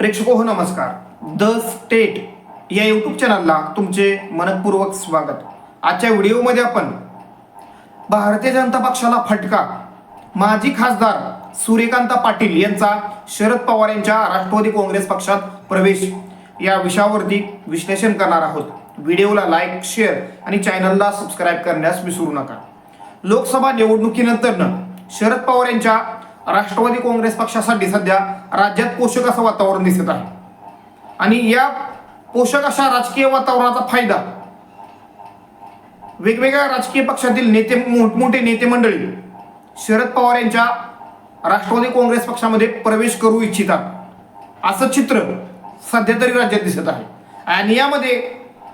प्रेक्षको हो नमस्कार. The state या यूट्यूब चॅनलला तुमचे मनपूर्वक स्वागत. आजच्या व्हिडिओमध्ये आपण भारतीय जनता पक्षाला फटका. माजी खासदार सूर्यकांत पाटील यांचा शरद पवार यांच्या राष्ट्रवादी काँग्रेस पक्षात प्रवेश. या विषयावरती विश्लेषण करणार आहोत. व्हिडिओला लाईक शेअर आणि चॅनलला सबस्क्राईब करण्यास विसरू नका. लोकसभा निवडणुकीनंतरनं शरद पवार यांच्या राष्ट्रवादी काँग्रेस पक्षासाठी सध्या राज्यात पोषक असं वातावरण दिसत आहे. आणि या पोषक अशा राजकीय वातावरणाचा फायदा वेगवेगळ्या राजकीय पक्षातील नेते मोठमोठे नेते मंडळी शरद पवार यांच्या राष्ट्रवादी काँग्रेस पक्षामध्ये प्रवेश करू इच्छितात. असं चित्र सध्या तरी राज्यात दिसत आहे. आणि यामध्ये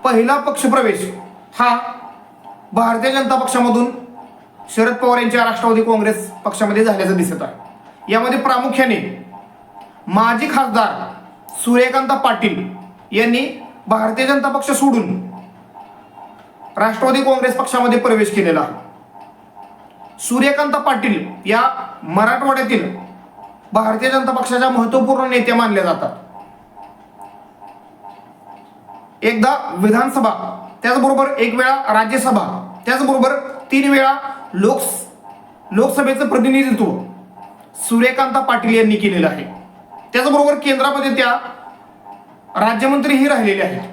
पहिला पक्षप्रवेश हा भारतीय जनता पक्षामधून शरद पवार यांच्या राष्ट्रवादी काँग्रेस पक्षामध्ये झाल्याचं दिसत आहे. यामध्ये प्रामुख्याने माजी खासदार सूर्यकांत पाटील यांनी भारतीय जनता पक्ष सोडून राष्ट्रवादी काँग्रेस पक्षामध्ये प्रवेश केलेला. सूर्यकांत पाटील या मराठवाड्यातील भारतीय जनता पक्षाच्या महत्त्वपूर्ण नेते मानले जातात. एकदा विधानसभा त्याचबरोबर एक वेळा राज्यसभा त्याचबरोबर तीन वेळा लोक लोकसभेचं प्रतिनिधित्व सूर्यकांत पाटील यांनी केलेलं आहे. त्याचबरोबर केंद्रामध्ये त्या राज्यमंत्रीही राहिलेले आहेत.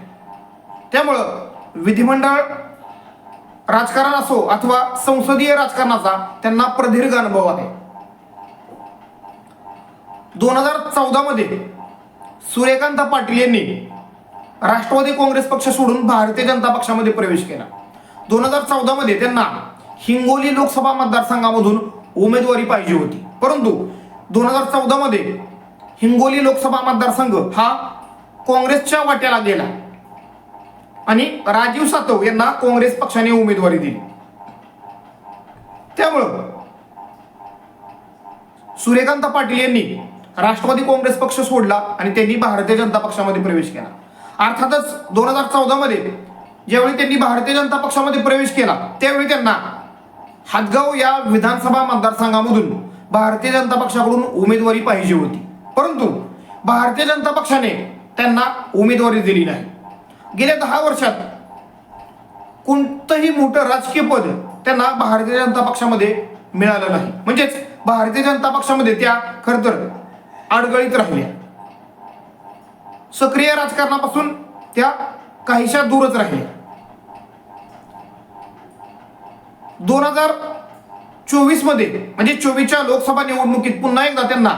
त्यामुळं विधिमंडळ राजकारण असो अथवा संसदीय राजकारणाचा त्यांना प्रदीर्घ अनुभव आहे. दोन हजार चौदा मध्ये सूर्यकांत पाटील यांनी राष्ट्रवादी काँग्रेस पक्ष सोडून भारतीय जनता पक्षामध्ये प्रवेश केला. दोन हजार चौदा मध्ये त्यांना हिंगोली लोकसभा मतदारसंघामधून उमेदवारी पाहिजे होती. परंतु दोन हजार चौदा मध्ये हिंगोली लोकसभा मतदारसंघ हा काँग्रेसच्या वाट्याला गेला. आणि राजीव सातव यांना काँग्रेस पक्षाने उमेदवारी दिली. त्यामुळं सूर्यकांत पाटील यांनी राष्ट्रवादी काँग्रेस पक्ष सोडला आणि त्यांनी भारतीय जनता पक्षामध्ये प्रवेश केला. अर्थातच दोन हजार चौदा मध्ये ज्यावेळी त्यांनी भारतीय जनता पक्षामध्ये प्रवेश केला त्यावेळी त्यांना हदगाव या विधानसभा मतदारसंघामधून भारतीय जनता पक्षाकडून उमेदवारी पाहिजे होती. परंतु भारतीय जनता पक्षाने त्यांना उमेदवारी दिली नाही. गेल्या दहा वर्षात कोणतंही मोठं राजकीय पद त्यांना भारतीय जनता पक्षामध्ये मिळालं नाही. म्हणजेच भारतीय जनता पक्षामध्ये त्या खर तर अडगळीत राहिल्या. सक्रिय राजकारणापासून त्या काहीशा दूरच राहिल्या. दोन हजार चोवीसमध्ये म्हणजे चोवीसच्या लोकसभा निवडणुकीत पुन्हा एकदा त्यांना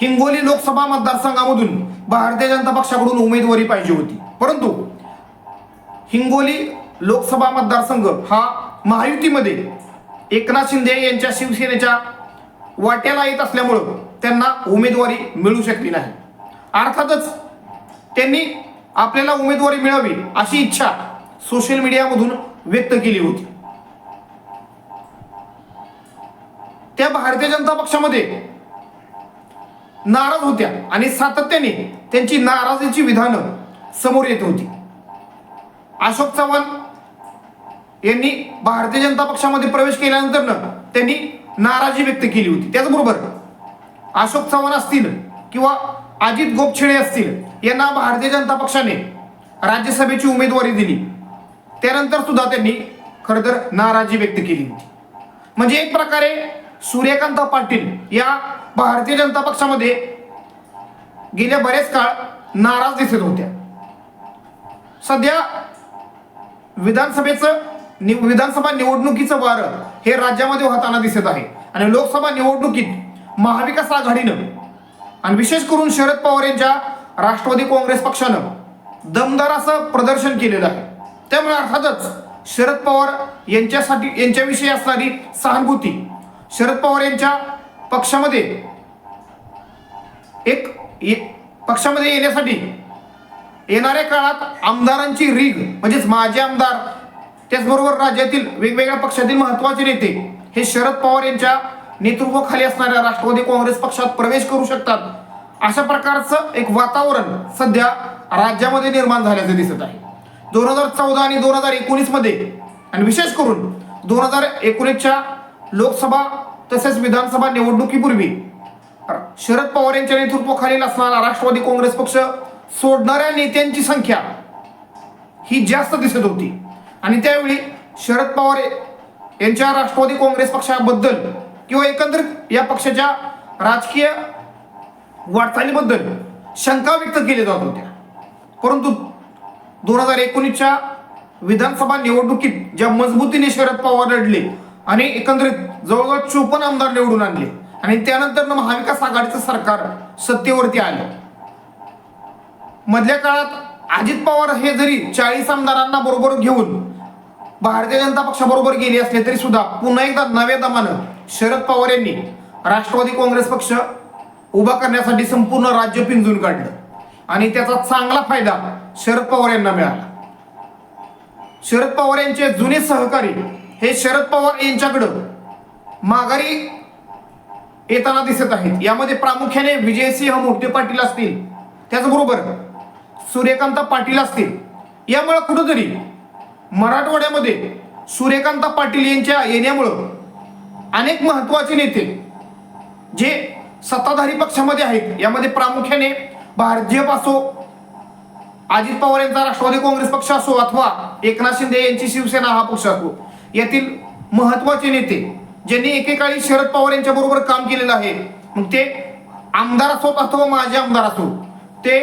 हिंगोली लोकसभा मतदारसंघामधून भारतीय जनता पक्षाकडून उमेदवारी पाहिजे होती. परंतु हिंगोली लोकसभा मतदारसंघ हा महायुतीमध्ये एकनाथ शिंदे यांच्या शिवसेनेच्या वाट्याला येत असल्यामुळं त्यांना उमेदवारी मिळू शकली नाही. अर्थातच त्यांनी आपल्याला उमेदवारी मिळावी अशी इच्छा सोशल मीडियामधून व्यक्त केली होती. त्या भारतीय जनता पक्षामध्ये नाराज होत्या आणि सातत्याने त्यांची नाराजीची विधानं समोर येत होती. अशोक चव्हाण यांनी भारतीय जनता पक्षामध्ये प्रवेश केल्यानंतर त्यांनी नाराजी व्यक्त केली होती. त्याचबरोबर अशोक चव्हाण असतील किंवा अजित गोपछेडे असतील यांना भारतीय जनता पक्षाने राज्यसभेची उमेदवारी दिली. त्यानंतर सुद्धा त्यांनी खरं तर नाराजी व्यक्त केली होती. म्हणजे एक प्रकारे सूर्यकांत पाटील या भारतीय जनता पक्षामध्ये गेल्या बरेच काळ नाराज दिसत होत्या. सध्या विधानसभेचं नि विधानसभा निवडणुकीचं वारं हे राज्यामध्ये होताना दिसत आहे. आणि लोकसभा निवडणुकीत महाविकास आघाडीनं आणि विशेष करून शरद पवार यांच्या राष्ट्रवादी काँग्रेस पक्षानं दमदार असं प्रदर्शन केलेलं आहे. त्यामुळे अर्थातच शरद पवार यांच्यासाठी यांच्याविषयी असणारी सहानुभूती शरद पवार यांच्या पक्षामध्ये एक ये- पक्षामध्ये येण्यासाठी येणाऱ्या काळात आमदारांची रीग म्हणजेच माजी आमदार त्याचबरोबर राज्यातील वेगवेगळ्या पक्षातील महत्त्वाचे नेते हे शरद पवार यांच्या नेतृत्वाखाली असणाऱ्या राष्ट्रवादी काँग्रेस पक्षात प्रवेश करू शकतात. अशा प्रकारचं एक वातावरण सध्या राज्यामध्ये निर्माण झाल्याचं दिसत आहे. दोन हजार चौदा आणि दोन हजार एकोणीसमध्ये आणि विशेष करून दोन हजार एकोणीसच्या लोकसभा तसेच विधानसभा निवडणुकीपूर्वी शरद पवार यांच्या नेतृत्वाखालील असणारा राष्ट्रवादी काँग्रेस पक्ष सोडणाऱ्या नेत्यांची संख्या ही जास्त दिसत होती. आणि त्यावेळी शरद पवार यांच्या राष्ट्रवादी काँग्रेस पक्षाबद्दल किंवा एकंदरीत या पक्षाच्या राजकीय वाटचालीबद्दल शंका व्यक्त केल्या जात होत्या. परंतु दोन हजार एकोणीसच्या विधानसभा निवडणुकीत ज्या मजबूतीने शरद पवार लढले आणि एकंदरीत जवळजवळ चोपन्न आमदार निवडून आणले. आणि त्यानंतर महाविकास आघाडीचं सरकार सत्तेवरती आलं. मधल्या काळात अजित पवार हे जरी चाळीस आमदारांना बरोबर घेऊन भारतीय जनता पक्षाबरोबर गेले असले तरी सुद्धा पुन्हा एकदा नव्या दमानं शरद पवार यांनी राष्ट्रवादी काँग्रेस पक्ष उभा करण्यासाठी संपूर्ण राज्य पिंजून काढलं. आणि त्याचा चांगला फायदा शरद पवार यांना मिळाला. शरद पवार यांचे जुने सहकारी हे शरद पवार यांच्याकडं माघारी येताना दिसत आहेत. यामध्ये प्रामुख्याने विजयसिंह मोठे पाटील असतील. त्याचबरोबर सूर्यकांत पाटील असतील. यामुळे कुठंतरी मराठवाड्यामध्ये सूर्यकांत पाटील यांच्या येण्यामुळं अनेक महत्त्वाचे नेते जे सत्ताधारी पक्षामध्ये आहेत यामध्ये प्रामुख्याने भाजप असो अजित पवार यांचा राष्ट्रवादी काँग्रेस पक्ष असो अथवा एकनाथ शिंदे यांची शिवसेना हा पक्ष असो यातील महत्त्वाचे नेते ज्यांनी एकेकाळी शरद पवार यांच्या बरोबर काम केलेलं आहे मग ते आमदार असोत अथवा माझे आमदार असो ते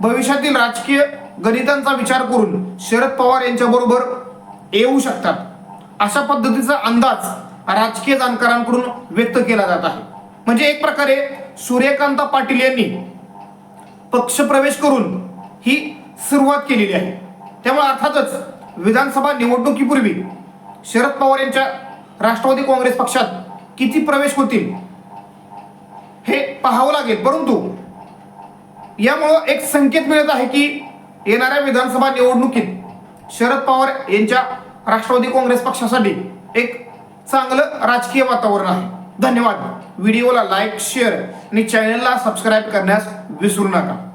भविष्यातील राजकीय गणितांचा विचार करून शरद पवार यांच्या बरोबर येऊ शकतात. अशा पद्धतीचा अंदाज राजकीय जाणकारांकडून व्यक्त केला जात आहे. म्हणजे एक प्रकारे सूर्यकांत पाटील यांनी पक्ष प्रवेश करून ही सुरुवात केलेली आहे. त्यामुळे अर्थातच विधानसभा निवडणुकीपूर्वी शरद पवार यांच्या राष्ट्रवादी काँग्रेस पक्षात किती प्रवेश होतील हे पाहावं लागेल. परंतु यामुळं एक संकेत मिळत आहे की येणाऱ्या विधानसभा निवडणुकीत शरद पवार यांच्या राष्ट्रवादी काँग्रेस पक्षासाठी एक चांगलं राजकीय वातावरण आहे. धन्यवाद. व्हिडिओला लाईक शेअर आणि चॅनलला सबस्क्राईब करण्यास विसरू नका.